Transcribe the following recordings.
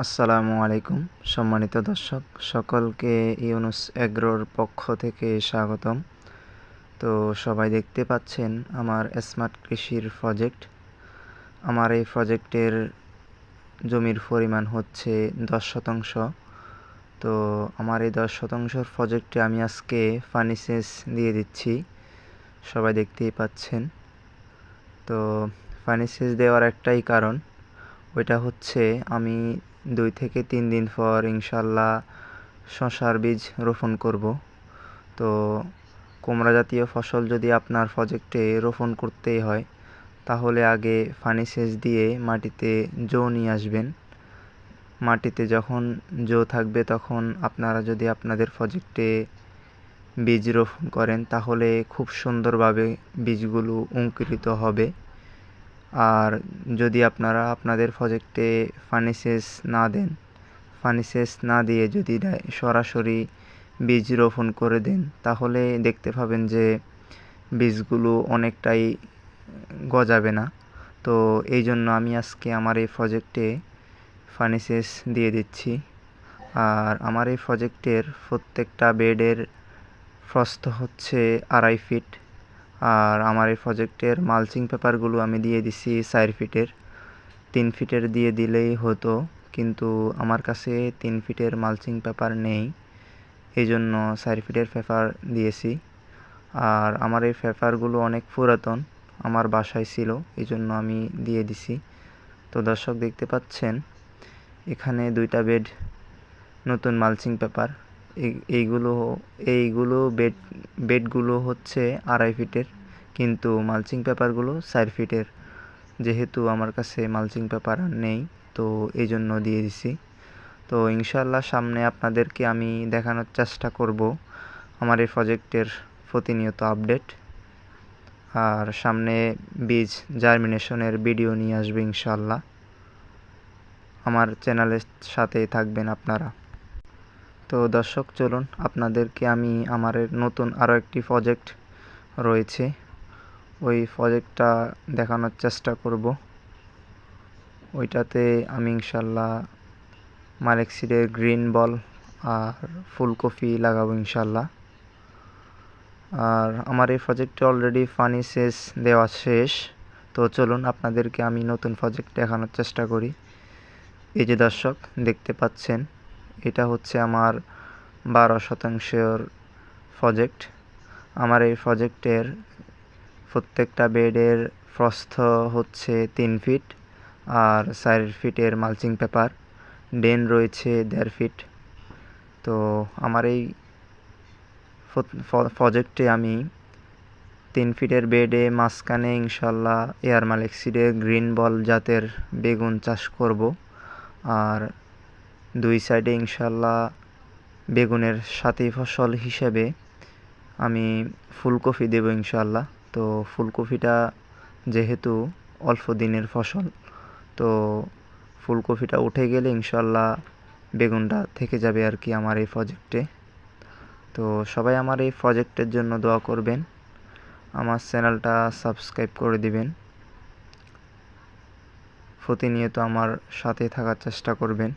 আসসালামু আলাইকুম, সম্মানিত দর্শক, সকলকে ইউনুস এগ্রোর পক্ষ থেকে স্বাগতম। তো সবাই দেখতে পাচ্ছেন আমার স্মার্ট কৃষির প্রজেক্ট। আমার এই প্রজেক্টের জমির পরিমাণ হচ্ছে দশ শতাংশ। তো আমার এই দশ শতাংশর প্রজেক্টে আমি আজকে ফানিসেস দিয়ে দিচ্ছি, সবাই দেখতেই পাচ্ছেন। তো ফানিসেস দেওয়ার একটাই কারণ, ওইটা হচ্ছে আমি দুই থেকে তিন দিন পর ইনশাল্লাহ শশার বীজ রোপণ করব। তো কুমড়া জাতীয় ফসল যদি আপনার প্রজেক্টে রোপণ করতেই হয়, তাহলে আগে ফানি সেচ দিয়ে মাটিতে জো নিয়ে আসবেন। মাটিতে যখন জো থাকবে তখন আপনারা যদি আপনাদের প্রজেক্টে বীজ রোপণ করেন, তাহলে খুব সুন্দরভাবে বীজগুলো অঙ্কুরিত হবে। আর যদি আপনারা আপনাদের প্রজেক্টে ফানিসেস না দেন ফানিসেস না দিয়ে যদি সরাসরি বীজ রোপণ করে দেন, তাহলে দেখতে পাবেন যে বীজগুলো অনেকটাই গজাবে না। তো এই জন্য আমি আজকে আমার এই প্রজেক্টে ফানিসেস দিয়ে দিচ্ছি। আর আমার এই প্রজেক্টের প্রত্যেকটা বেডের প্রস্থ হচ্ছে আড়াই ফিট আর আমার এই প্রজেক্টের মালচিং পেপারগুলো আমি দিয়ে দিছি চার ফিটের। তিন ফিটের দিয়ে দিলেই হতো, কিন্তু আমার কাছে তিন ফিটের মালচিং পেপার নেই এই জন্য চার ফিটের পেপার দিয়েছি। আর আমার এই পেপারগুলো অনেক পুরাতন, আমার বাসায় ছিল এই জন্য আমি দিয়ে দিছি। তো দর্শক দেখতে পাচ্ছেন, এখানে দুইটা বেড নতুন মালচিং পেপার এইগুলো এইগুলো বেড বেডগুলো হচ্ছে আড়াই ফিটের, কিন্তু মালচিং পেপারগুলো চার ফিটের। যেহেতু আমার কাছে মালচিং পেপার নেই, তো এই জন্য দিয়ে দিছি। তো ইনশাল্লাহ সামনে আপনাদেরকে আমি দেখানোর চেষ্টা করব আমার এই প্রজেক্টের প্রতিনিয়ত আপডেট আর সামনে বীজ জার্মিনেশনের ভিডিও নিয়ে আসবে ইনশাল্লাহ আমার চ্যানেলের সাথেই থাকবেন আপনারা। তো দর্শক, চলুন আপনাদেরকে আমি আমার নতুন আরও একটি প্রজেক্ট রয়েছে। ওই প্রজেক্টটা দেখানোর চেষ্টা করব। ওইটাতে আমি ইনশাল্লাহ মালিক সিডের গ্রিন বল আর ফুলকপি লাগাবো ইনশাল্লাহ। আর আমার এই প্রজেক্টে অলরেডি ফানি সেচ দেওয়া শেষ। তো চলুন আপনাদেরকে আমি নতুন প্রজেক্ট দেখানোর চেষ্টা করি। এই যে দর্শক, দেখতে পাচ্ছেন। এটা হচ্ছে আমার বারো শতাংশের প্রজেক্ট আমার এই প্রজেক্টের প্রত্যেকটা বেডের প্রস্থ হচ্ছে তিন ফিট আর চার ফিটের মালচিং পেপার ডেন রয়েছে দেড় ফিট তো আমার এই প্রজেক্টে আমি তিন ফিটের বেডে মাঝখানে ইনশাল্লাহ এয়ার মালেক্সিডে গ্রিন বল জাতের বেগুন চাষ করব। আর দুই সাইডে ইনশাল্লাহ বেগুনের সাথী ফসল হিসেবে আমি ফুলকপি দেব ইনশাল্লাহ তো ফুলকপিটা যেহেতু অল্প দিনের ফসল, তো ফুলকপিটা উঠে গেলে ইনশাল্লাহ বেগুনটা থেকে যাবে আর কি আমার এই প্রজেক্টে তো সবাই আমার এই প্রজেক্টের জন্য দোয়া করবেন, আমার চ্যানেলটা সাবস্ক্রাইব করে দিবেন, প্রতিনিয়ত আমার সাথে থাকার চেষ্টা করবেন।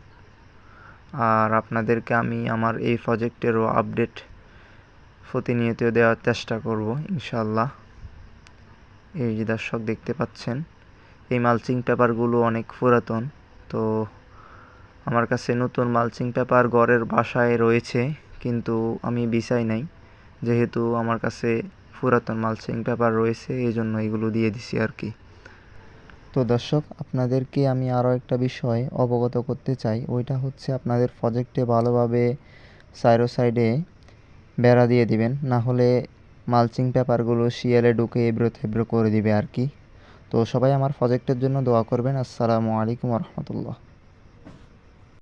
আর আপনাদেরকে আমি আমার এই প্রজেক্টেরও আপডেট প্রতিনিয়ত দেওয়ার চেষ্টা করব ইনশাল্লাহ এই যে দর্শক দেখতে পাচ্ছেন, এই মালচিং পেপারগুলো অনেক পুরাতন। তো আমার কাছে নতুন মালচিং পেপার ঘরের বাসায় রয়েছে, কিন্তু আমি বিছাই নাই। যেহেতু আমার কাছে পুরাতন মালচিং পেপার রয়েছে, এই জন্য এগুলো দিয়ে দিছি আর কি। তো দর্শক, আপনাদেরকে আমি আরও একটা বিষয় অবগত করতে চাই। ওইটা হচ্ছে আপনাদের প্রজেক্টে ভালোভাবে সাইরো সাইডে বেড়া দিয়ে দিবেন, না হলে মালচিং পেপারগুলো শিয়ালে ঢুকে এবড়ো থেবড়ো করে দিবে আর কি। তো সবাই আমার প্রজেক্টের জন্য দোয়া করবেন। আসসালামু আলাইকুম রহমতুল্লাহ।